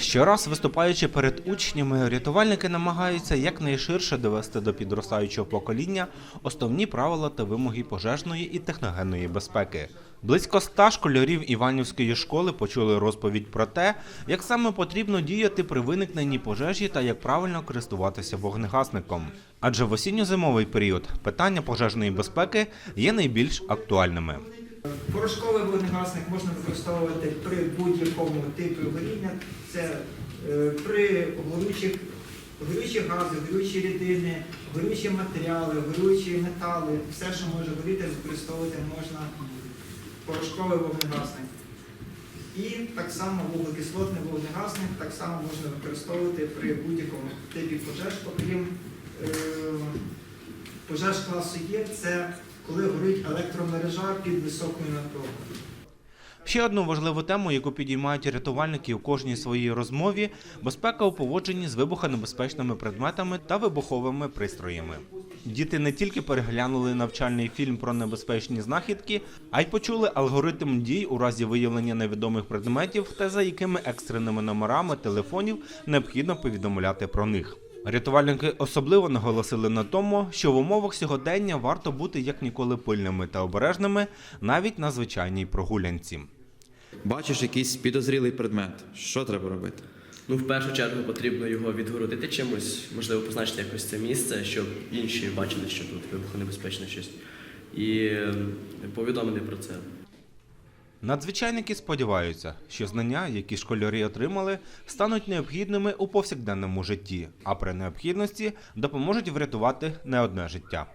Щораз виступаючи перед учнями, рятувальники намагаються якнайширше довести до підростаючого покоління основні правила та вимоги пожежної і техногенної безпеки. Близько ста школярів Іванівської школи почули розповідь про те, як саме потрібно діяти при виникненні пожежі та як правильно користуватися вогнегасником. Адже в осінньо-зимовий період питання пожежної безпеки є найбільш актуальними. Порошковий вогнегасник можна використовувати при будь-якому типі горіння. Це е, при горючих, горючі гази, горючі рідини, горючі матеріали, горючі метали, все, що може горіти, використовувати можна порошковий вогнегасник. І так само вуглекислотний вогнегасник так само можна використовувати при будь-якому типі пожеж, окрім е, пожеж класу Є, це коли горить електромережа під високою напругою. Ще одну важливу тему, яку підіймають рятувальники у кожній своїй розмові безпека у поводженні з вибухонебезпечними предметами та вибуховими пристроями. Діти не тільки переглянули навчальний фільм про небезпечні знахідки, а й почули алгоритм дій у разі виявлення невідомих предметів та за якими екстреними номерами телефонів необхідно повідомляти про них. Рятувальники особливо наголосили на тому, що в умовах сьогодення варто бути як ніколи пильними та обережними навіть на звичайній прогулянці. Бачиш якийсь підозрілий предмет. Що треба робити? Ну, в першу чергу потрібно його відгородити чимось, можливо, позначити якось це місце, щоб інші бачили, що тут вибухонебезпечне щось. І е, повідомити про це. Надзвичайники сподіваються, що знання, які школярі отримали, стануть необхідними у повсякденному житті, а при необхідності допоможуть врятувати не одне життя.